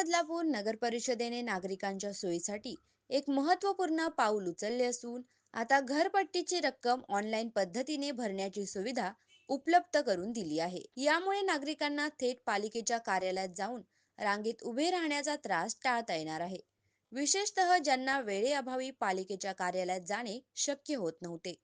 बदलापूर नगर परिषदेने नागरिकांच्या सोयीसाठी एक महत्त्वपूर्ण पाऊल उचलले असून आता घरपट्टीची रक्कम ऑनलाईन पद्धतीने भरण्याची सुविधा उपलब्ध करून दिली आहे. यामुळे नागरिकांना थेट पालिकेच्या कार्यालयात जाऊन रांगेत उभे राहण्याचा त्रास टाळता येणार आहे. विशेषतः ज्यांना वेळेअभावी पालिकेच्या कार्यालयात जाणे शक्य होत नव्हते.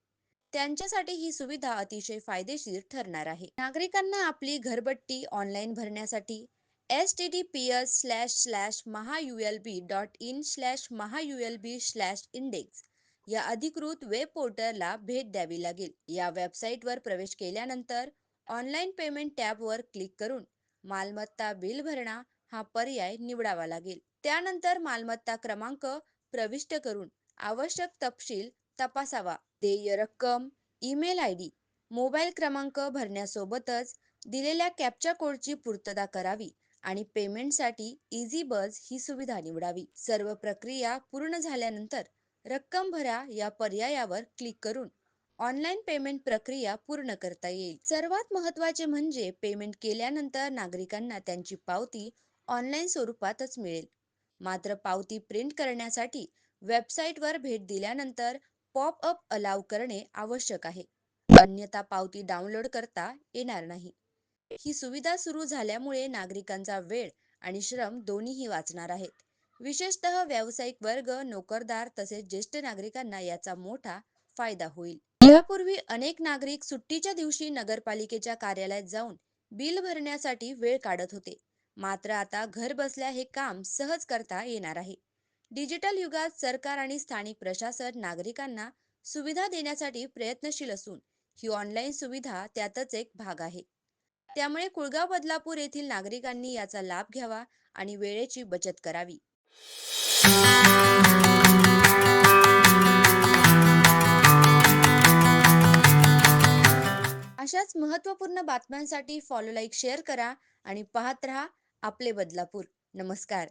त्यांच्यासाठी ही सुविधा अतिशय फायदेशीर ठरणार आहे. नागरिकांना आपली घरबट्टी ऑनलाईन भरण्यासाठी S T T P S slash slash Maha ULB dot in slash Maha ULB slash index या अधिकृत वेब पोर्टलला भेट द्यावी लागेल. या वेबसाईटवर प्रवेश केल्यानंतर ऑनलाईन पेमेंट टॅबवर क्लिक करून मालमत्ता बिल भरणा हा पर्याय निवडावा लागेल. त्यानंतर मालमत्ता क्रमांक प्रविष्ट करून आवश्यक तपशील तपासावा. देय रक्कम ईमेल आय डी मोबाईल क्रमांक भरण्यासोबतच दिलेल्या कॅप्चा कोडची पूर्तता करावी. आणि पेमेंटसाठी इझी बज ही सुविधा निवडावी. सर्व प्रक्रिया पूर्ण झाल्यानंतर रक्कम भरा या पर्यायावर क्लिक करून ऑनलाईन पेमेंट प्रक्रिया पूर्ण करता येईल. सर्वात महत्त्वाचे म्हणजे पेमेंट केल्यानंतर नागरिकांना त्यांची पावती ऑनलाईन स्वरूपातच मिळेल. मात्र पावती प्रिंट करण्यासाठी वेबसाईटवर भेट दिल्यानंतर पॉप अप अलाव करणे आवश्यक आहे. अन्यथा पावती डाउनलोड करता येणार नाही. ही सुविधा सुरू झाल्यामुळे नागरिकांचा वेळ आणि श्रम दोन्हीही वाचणार आहेत. विशेषतः व्यावसायिक वर्ग नोकरदार तसेच ज्येष्ठ नागरिकांना याचा मोठा फायदा होईल. यापूर्वी अनेक नागरिक सुट्टीच्या दिवशी नगरपालिकेच्या कार्यालयात जाऊन बिल भरण्यासाठी वेळ काढत होते. मात्र आता घर बसल्या हे काम सहज करता येणार आहे. डिजिटल युगात सरकार आणि स्थानिक प्रशासन नागरिकांना सुविधा देण्यासाठी प्रयत्नशील असून ही ऑनलाईन सुविधा त्यातच एक भाग आहे. त्यामुळे कुळगाव बदलापूर येथील नागरिकांनी याचा लाभ घ्यावा आणि वेळेची बचत करावी. अशाच महत्त्वपूर्ण बातम्यांसाठी फॉलो लाईक शेअर करा आणि पाहत रहा आपले बदलापूर. नमस्कार.